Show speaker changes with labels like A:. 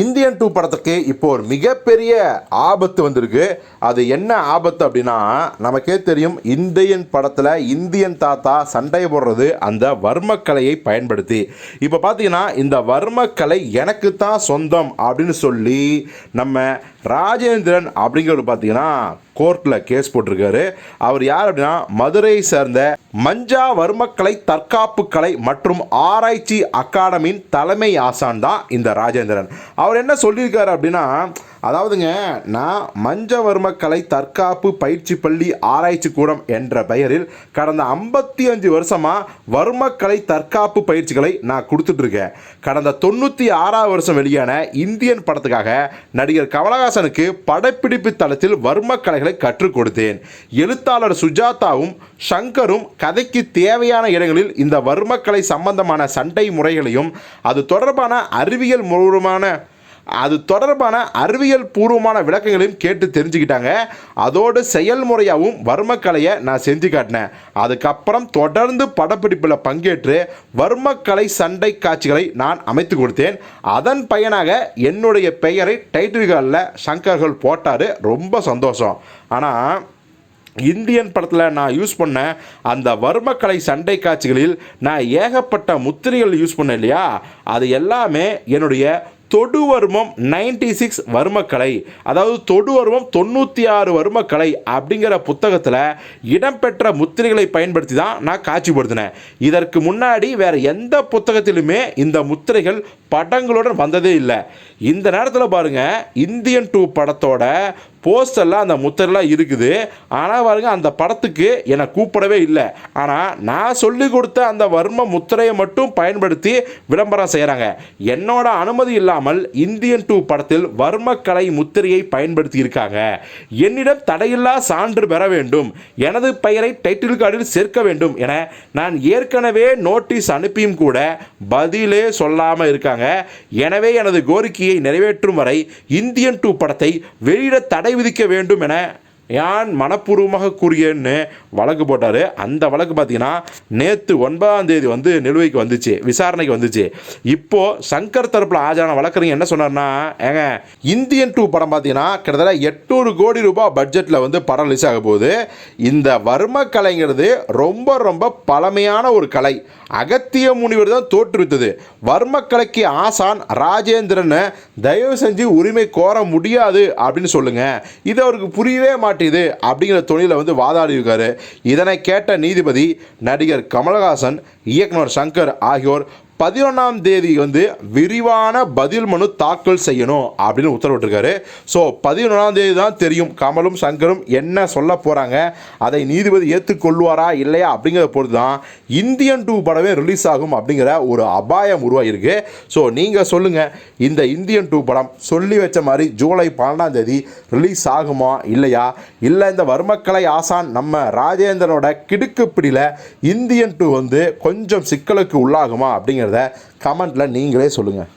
A: Indian two படத்துக்கு இப்போ ஒரு மிகப்பெரிய ஆபத்து வந்திருக்கு. அது என்ன ஆபத்து அப்படின்னா நமக்கே தெரியும் இந்தியன் படத்தில் இந்தியன் தாத்தா சண்டை போடுறது அந்த வர்மக்கலையை பயன்படுத்தி. இப்போ பார்த்தீங்கன்னா இந்த வர்மக்கலை எனக்கு தான் சொந்தம் அப்படின்னு சொல்லி நம்ம ராஜேந்திரன் அப்படிங்கிறவர் பார்த்தீங்கன்னா கோர்ட்டில் கேஸ் போட்டிருக்காரு. அவர் யார் அப்படின்னா மதுரையை சேர்ந்த மஞ்சா வர்மக்கலை தற்காப்பு கலை மற்றும் ஆராய்ச்சி அகாடமியின் தலைமை ஆசான் தான் இந்த ராஜேந்திரன். அவர் என்ன சொல்லியிருக்காரு அப்படின்னா அதாவதுங்க நான் மஞ்சவர்மக்கலை தற்காப்பு பயிற்சி பள்ளி ஆராய்ச்சி கூடம் என்ற பெயரில் கடந்த ஐம்பத்தி அஞ்சு வருஷமாக வர்மக்கலை தற்காப்பு பயிற்சிகளை நான் கொடுத்துட்ருக்கேன். கடந்த தொண்ணூற்றி ஆறாவது வருஷம் வெளியான இந்தியன் படத்துக்காக நடிகர் கமலஹாசனுக்கு படப்பிடிப்பு தளத்தில் வர்மக்கலைகளை கற்றுக் கொடுத்தேன். எழுத்தாளர் சுஜாதாவும் ஷங்கரும் கதைக்கு தேவையான இடங்களில் இந்த வர்மக்கலை சம்பந்தமான சண்டை முறைகளையும் அது தொடர்பான அறிவியல் மூலமான அது தொடர்பான அறிவியல் பூர்வமான விளக்கங்களையும் கேட்டு தெரிஞ்சுக்கிட்டாங்க. அதோடு செயல்முறையாகவும் வர்மக்கலையை நான் செஞ்சு காட்டினேன். அதுக்கப்புறம் தொடர்ந்து படப்பிடிப்பில் பங்கேற்று வர்மக்கலை சண்டை காட்சிகளை நான் அமைத்து கொடுத்தேன். அதன் பயனாக என்னுடைய பெயரை டைட்டில் கார்டில் சங்கர்கள் போட்டார். ரொம்ப சந்தோஷம். ஆனால் இந்தியன் படத்தில் நான் யூஸ் பண்ண அந்த வர்மக்கலை சண்டை காட்சிகளில் நான் ஏகப்பட்ட முத்திரைகள் யூஸ் பண்ணேன் இல்லையா? அது எல்லாமே என்னுடைய தொடுவர்மம் நைன்டி சிக்ஸ் வர்மக்கலை. அதாவது தொடுவர்மம் தொண்ணூற்றி ஆறு வர்மக்கலை அப்படிங்கிற புத்தகத்தில் இடம்பெற்ற முத்திரைகளை பயன்படுத்தி தான் நான் காட்சிப்படுத்தினேன். இதற்கு முன்னாடி வேறு எந்த புத்தகத்திலுமே இந்த முத்திரைகள் படங்களுடன் வந்ததே இல்லை. இந்த நேரத்தில் பாருங்கள் இந்தியன் டூ படத்தோட போஸ்டர்லாம் அந்த முத்திரெல்லாம் இருக்குது. ஆனால் பாருங்க அந்த படத்துக்கு என்னை கூப்பிடவே இல்லை. ஆனால் நான் சொல்லி கொடுத்த அந்த வர்ம முத்திரையை மட்டும் பயன்படுத்தி விளம்பரம் செய்கிறாங்க என்னோட அனுமதி இல்லாமல் இந்தியன் டூ படத்தில் வர்மக்கலை முத்திரையை பயன்படுத்தி இருக்காங்க. என்னிடம் தடையில்லா சான்று பெற வேண்டும். எனது பெயரை டைட்டில் கார்டில் சேர்க்க வேண்டும் என நான் ஏற்கனவே நோட்டீஸ் அனுப்பியும் கூட பதிலே சொல்லாமல் இருக்காங்க. எனவே எனது கோரிக்கையை நிறைவேற்றும் வரை இந்தியன் டூ படத்தை வெளியிட தடை விதிக்க வேண்டும் என யான் மனப்பூர்வமாக கூறியேன்னு வழக்கு போட்டார். அந்த வழக்கு பார்த்தீங்கன்னா நேற்று ஒன்பதாம் தேதி வந்து நிலுவைக்கு வந்துச்சு விசாரணைக்கு வந்துச்சு. இப்போது சங்கர் தரப்பில் ஆஜரான வழக்கறிஞர் என்ன சொன்னார்னா ஏங்க இந்தியன் டூ படம் பார்த்தீங்கன்னா கிட்டத்தட்ட எட்நூறு கோடி ரூபாய் பட்ஜெட்டில் வந்து படம் ரிலீஸ் ஆக போகுது. இந்த வர்ம கலைங்கிறது ரொம்ப ரொம்ப பழமையான ஒரு கலை. அகத்திய முனிவர் தான் தோற்றுவித்தது. வர்மக்கலைக்கு ஆசான் ராஜேந்திரன் தயவு செஞ்சு உரிமை கோர முடியாது அப்படின்னு சொல்லுங்கள் இது அவருக்கு புரியவே மாட்டேன் மாட்டேது அப்படிங்கிற தொழிலில் வந்து வாதாடியிருக்காரு இதனை கேட்ட நீதிபதி நடிகர் கமலஹாசன் இயக்குனர் சங்கர் ஆகியோர் பதினொன்றாம் தேதி வந்து விரிவான பதில் மனு தாக்கல் செய்யணும் அப்படின்னு உத்தரவிட்டிருக்காரு. ஸோ பதினொன்றாம் தேதி தான் தெரியும் கமலும் சங்கரும் என்ன சொல்ல போகிறாங்க அதை நீதிபதி ஏற்றுக்கொள்வாரா இல்லையா அப்படிங்கிறத பொறுத்து தான் இந்தியன் டூ படமே ரிலீஸ் ஆகும் அப்படிங்கிற ஒரு அபாயம் உருவாகிருக்கு ஸோ நீங்கள் சொல்லுங்கள் இந்த இந்தியன் டூ படம் சொல்லி வச்ச மாதிரி ஜூலை பன்னெண்டாம் தேதி ரிலீஸ் ஆகுமா இல்லையா? இல்லை இந்த வர்மக்கலை ஆசான் நம்ம ராஜேந்திரனோட கிடுக்குப்பிடியில் இந்தியன் டூ வந்து கொஞ்சம் சிக்கலுக்கு உள்ளாகுமா அப்படிங்கிறத கமெண்ட்டில் நீங்களே சொல்லுங்கள்